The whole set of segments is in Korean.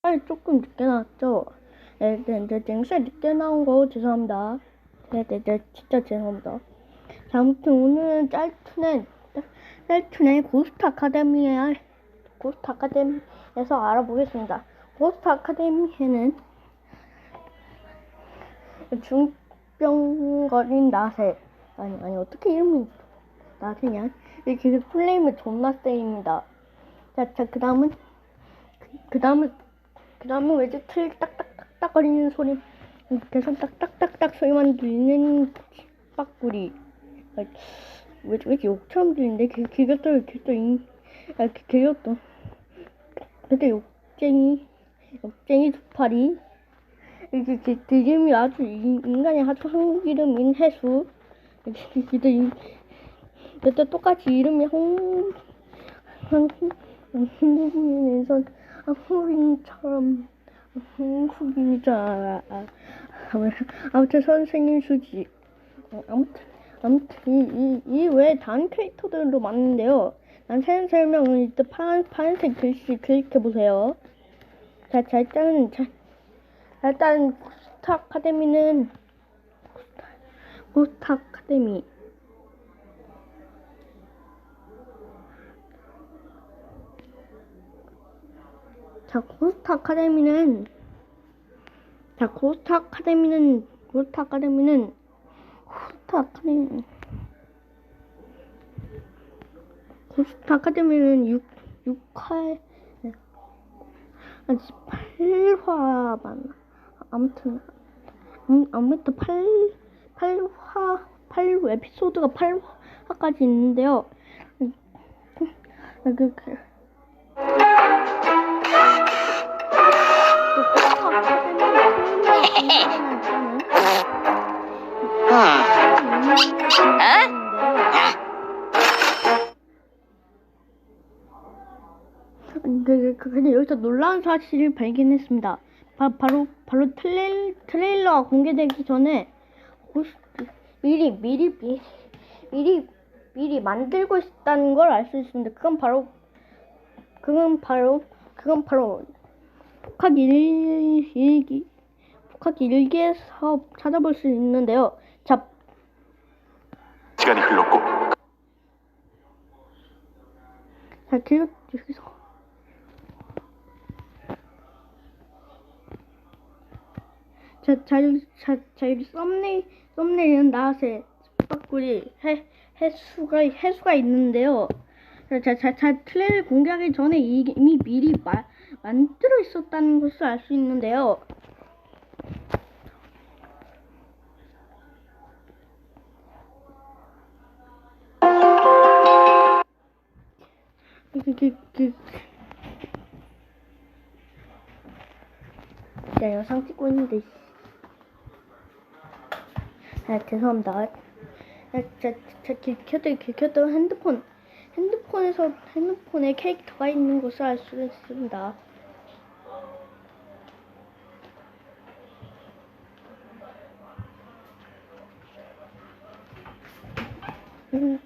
빨리 조금 늦게 나왔죠? 네, 네, 네, 냉수에 늦게 나온 거 죄송합니다. 네, 네, 네, 진짜 죄송합니다. 자, 아무튼 오늘은 짤투는, 짤투는 고스트 아카데미에, 고스트 아카데미에서 알아보겠습니다. 고스트 아카데미에는 중병거린 나세, 아니, 아니, 어떻게 이름이 나세냐? 이게 플레임이 존나 세입니다. 자, 자, 그 다음은, 그 다음은, 그 다음은 왜지 틀 딱딱딱딱 거리는 소리, 계속 딱딱딱딱 소리만 들리는 빡구리. 아, 왜, 왜 이렇게 욕처럼 들리는데? 그, 그것도, 그것도, 이, 아, 그, 그것도. 근데 욕쟁이, 욕쟁이 두 팔이. 이게, 그, 그 이름이 아주, 인- 인간의 아주 한국 이름인 해수. 근데, 이, 그때 똑같이 이름이 홍, 한, 한국인에서 한국인처럼 한국인이잖아. 아무튼 선생님 수지. 어, 아무튼 아무튼 이이외 다른 캐릭터들도 많은데요. 난 세는 설명은 일단 파란 파란색 글씨 클릭해 보세요. 자, 자 일단 자, 자, 일단 스타 아카데미는 고스타 아카데미. 자, 고스트 아카데미는 자, 고스트 아카데미는 고스트 아카데미는 고스트 아카데미 고스트 아카데미는 6 6화 아니 8화 맞나? 아무튼 음, 아무튼 8 8화 8 에피소드가 8화까지 있는데요. 음, 그, 그, 그 근데 여기서 놀라운 사실을 발견했습니다. 바, 바로, 바로 트레일, 트레일러가 공개되기 전에 미리, 미리, 미리, 미리, 만들고 있다는 걸 알 수 있습니다. 그건 바로, 그건 바로, 그건 바로 폭학 일, 폭학 일기에서 찾아볼 수 있는데요. 자, 시간이 흘렀고 자, 그리고 여기서. 자, 자, 여기, 자, 자, 여기 썸네일, 썸네일은 나세 빡구리 해, 해수가, 해수가 있는데요. 자, 자, 자, 자, 트레일 공개하기 전에 이- 이미 미리 마, 만들어 있었다는 것을 알 수 있는데요. 그, 야, 영상 찍고 있는데. 아, 죄송합니다. 아, 저, 저, 켜도, 켜도 핸드폰, 핸드폰에서, 핸드폰에 캐릭터가 있는 것을 알 수 있습니다. 음,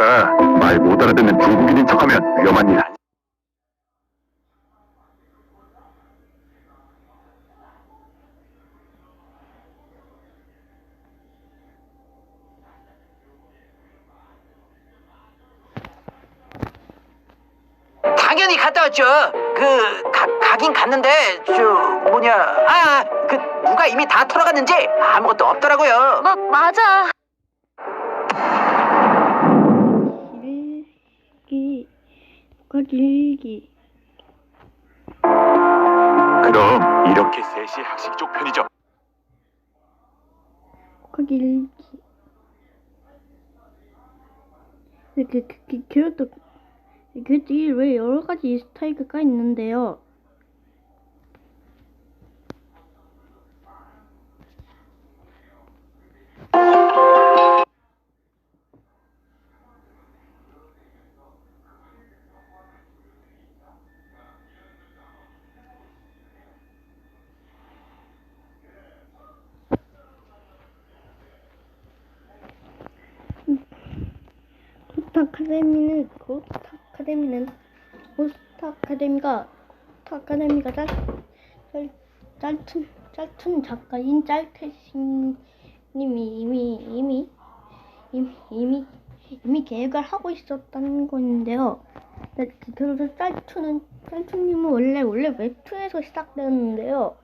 그러니까 말 못 알아듣는 중국인인 척하면 위험한 일 아니 당연히 갔다 왔죠. 그 가, 가긴 갔는데 저 뭐냐 아 그 누가 이미 다 털어갔는지 아무것도 없더라고요. 마, 맞아. 과 길기. 그럼 이렇게 셋이 학식 쪽 편이죠 과 길기. 그, 그, 그, 그, 그것도, 그것도 왜 여러 가지 스타일가 있는데요. 아카데미는 고스타 아카데미는 고스타 아카데미가 고스타 아카데미가 짤툰 짤툰 작가인 짤태신 님이 이미 이미 이미 이미 이미 계획을 하고 있었다는 건데요. 네, 그래서 짤툰은 짤툰님은 원래 원래 웹툰에서 시작되었는데요.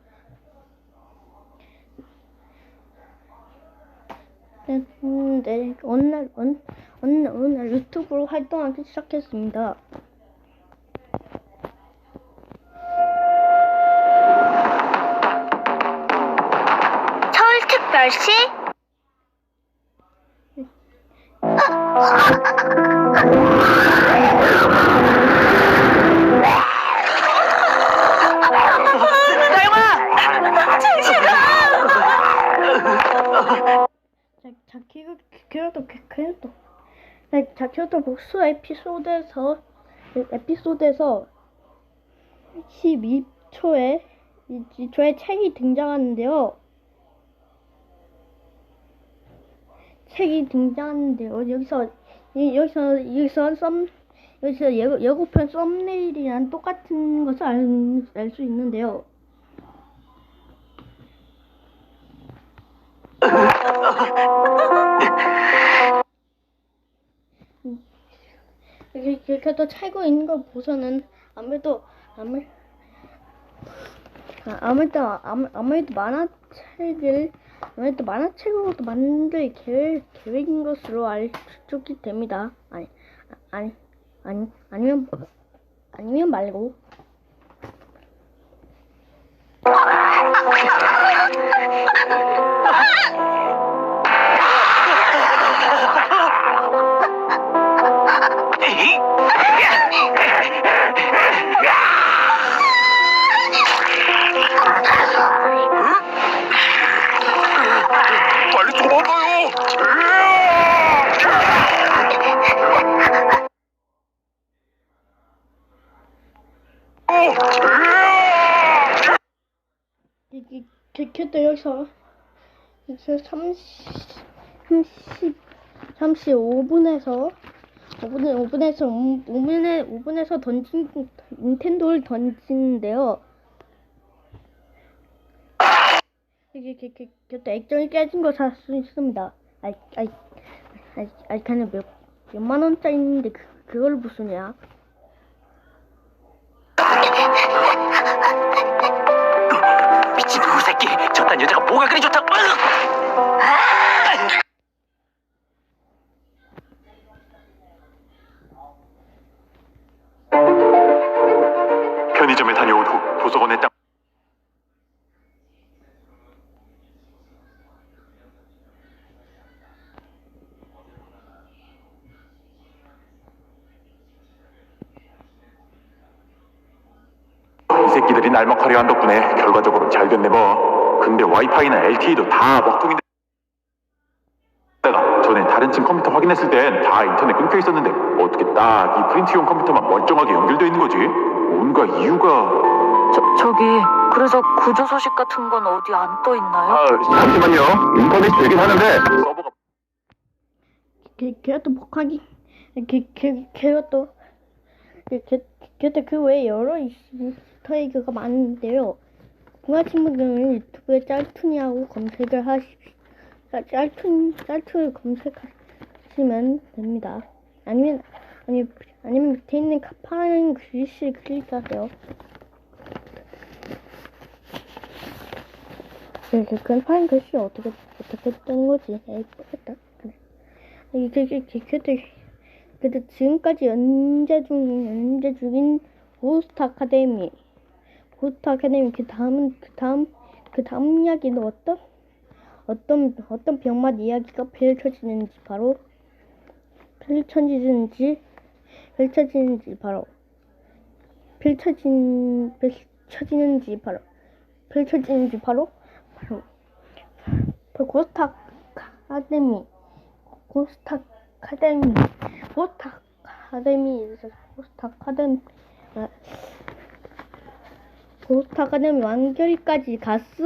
네, 어느 날, 어느, 어느 날 유튜브로 활동하기 시작했습니다. 서울특별시 자, 자, 키로, 키로도, 키로도. 네, 자, 키로도 복수 에피소드에서, 에피소드에서 12초에, 이, 이 초에 책이 등장하는데요. 책이 등장하는데요. 여기서, 이, 여기서, 여기서 썸, 여기서 예고, 예고편 썸네일이랑 똑같은 것을 알, 알수 있는데요. 이렇게, 이렇게 또 차고 있는 걸 보서는 아무래도 아무 아, 아무래도 아무, 아무래도 만화책을 아무래도 만화책으로도 만들 계획 계획인 것으로 알수있기 됩니다. 아니 아니 아니 아니면 아니면 말고 여기서 이제 30 30 35분에서 5분 5분에서 5분에 5분에서 던진 닌텐도를 던지는데요. 이게 이게 이게 그때 액정이 깨진 거살수 있습니다. 아이 아이 아이 아이 그냥 몇 몇만 원짜리인데 그 그걸 부수냐? 미친 그 새끼 저딴 여자가 뭐가 그리 좋다 으악! 편의점에 다녀온 후 도서관에 딱 이 새끼들이 날먹하려 한 덕분에 결과적으로 잘 됐네 뭐 근데 와이파이나 LTE도 다 먹통인데 내가 전에 다른 층 컴퓨터 확인했을 땐 다 인터넷 끊겨 있었는데 어떻게 딱 이 프린트용 컴퓨터만 멀쩡하게 연결돼 있는 거지? 뭔가 이유가 저, 저기 그래서 구조 소식 같은 건 어디 안 떠 있나요? 아 잠시만요 인터넷이 되긴 하는데 서버가 걔, 걔가 또 복하기 걔, 걔, 걔가 또 걔, 걔, 걔도 그 외에 여러 이스터에그가 많은데요 궁화 친구들은 유튜브에 짤툰이라고 검색을 하십시오 아, 짤툰, 짤툰을 검색하시면 됩니다 아니면 아니, 아니면 밑에 있는 파란 글씨를 클릭하세요 그, 그, 그 파란 글씨 어떻게 어떻게 뜬 거지? 에이 모르겠다 그래. 이게 이게 그때 그때 지금까지 연재 중인 연재 중인 고스트 아카데미 고스트 아카데미 그 다음은 그 다음 그 다음 이야기는 어떤 어떤 어떤 병맛 이야기가 펼쳐지는지 바로 펼쳐지는지 펼쳐지는지 바로 펼쳐진 펼쳐지는지 바로 펼쳐지는지 바로 바로 고스트 아카데미 고스타 카데미 고스타 카데미에서 고스타 카데미 아, 고스타 카데미 완결까지 갔어